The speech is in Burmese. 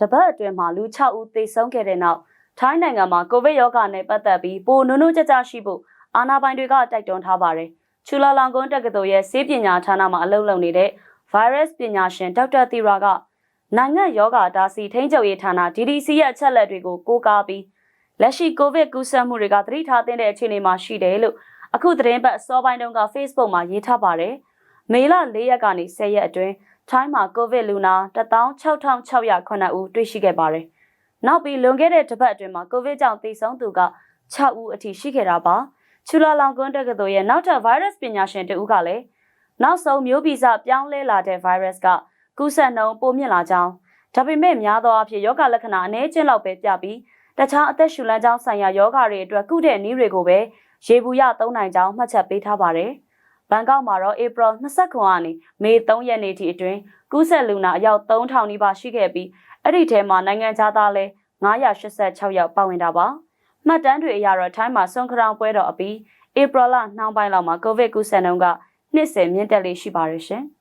တပတ်အတွင်းမှာလူ6ဦးသေဆုံးခဲ့တဲ့နောက်ထိုင်းနိုင်ငံမှာကိုဗစ်ရောဂါနဲ့ပတ်သက်ပြီးပိုနုံနုကြကြရှိဖို့အာဏာပိုင်တွေကတိုက်တွန်းထားပါတယ်။ချူလာလောင်ကွန်းတက္ကသိုလ်ရဲ့ဆေးပညာဌာနမှာအလုပ်လုပ်နေတဲ့ virus ပညာရှင်ဒေါက်တာသီရာကနိုင်ငံယောဂဒါစီထိန်းချုပ်ရေးဌာန DDC ရဲ့အချက်လက်တွေကိုကိုးကားပြီးလက်ရှိကိုဗစ်ကူးစက်မှုတွေကသတိထားသင့်တဲ့အခြေအနေမှာရှိတယ်လို့အခုသတင်းပတ်အစောပိုင်းတုန်းက Facebook မှာရေးထားပါတယ်။မေလ၄ရက်ကနေ10ရက်အတွင်း ထိုင်းမှာကိုဗစ်လူနာ16609ဦးတွေ့ရှိခဲ့ပါတယ်။နောက်ပြီးလွန်ခဲ့တဲ့တစ်ပတ်အတွင်းမှာကိုဗစ်ကြောင့်သေဆုံးသူက6ဦးအထိရှိခဲ့တာပါ။ချူလာလောင်ကွန်းတက္ကသိုလ်ရဲ့နောက်ထပ် virus ပညာရှင်တဦးကလည်းနောက်ဆုံးမျိုးဗီဇပြောင်းလဲလာတဲ့ virus ကကူးစက်နှုန်းပိုမြင့်လာကြောင်းဒါပေမဲ့များသောအားဖြင့်ယောဂလက္ခဏာအနည်းချင်းလောက်ပဲပြပြီးတခြားအသက်ရှူလမ်းကြောင်းဆိုင်ရာယောဂတွေအတွက်ကုတဲ့နည်းတွေကိုပဲရေဘူးရသုံးနိုင်ကြောင်းမှတ်ချက်ပေးထားပါတယ်။ ဘန်ကောက်မှာတော့ April 29ကနေမေ3ရက်နေ့ထိအတွင်းကူးစက်လူနာအယောက်3000နီးပါးရှိခဲ့ပြီးအဲ့ဒီထဲမှာနိုင်ငံခြားသားလဲ986ယောက်ပါဝင်တာပါ။မှတ်တမ်းတွေအရတော့ထိုင်းမှာဆွန်ခရောင်ပွဲတော်အပြီး April လနှောင်းပိုင်းလောက်မှာကိုဗစ်ကူးစက်နှုန်းက20မြင့်တက်လေးရှိပါရရှင်။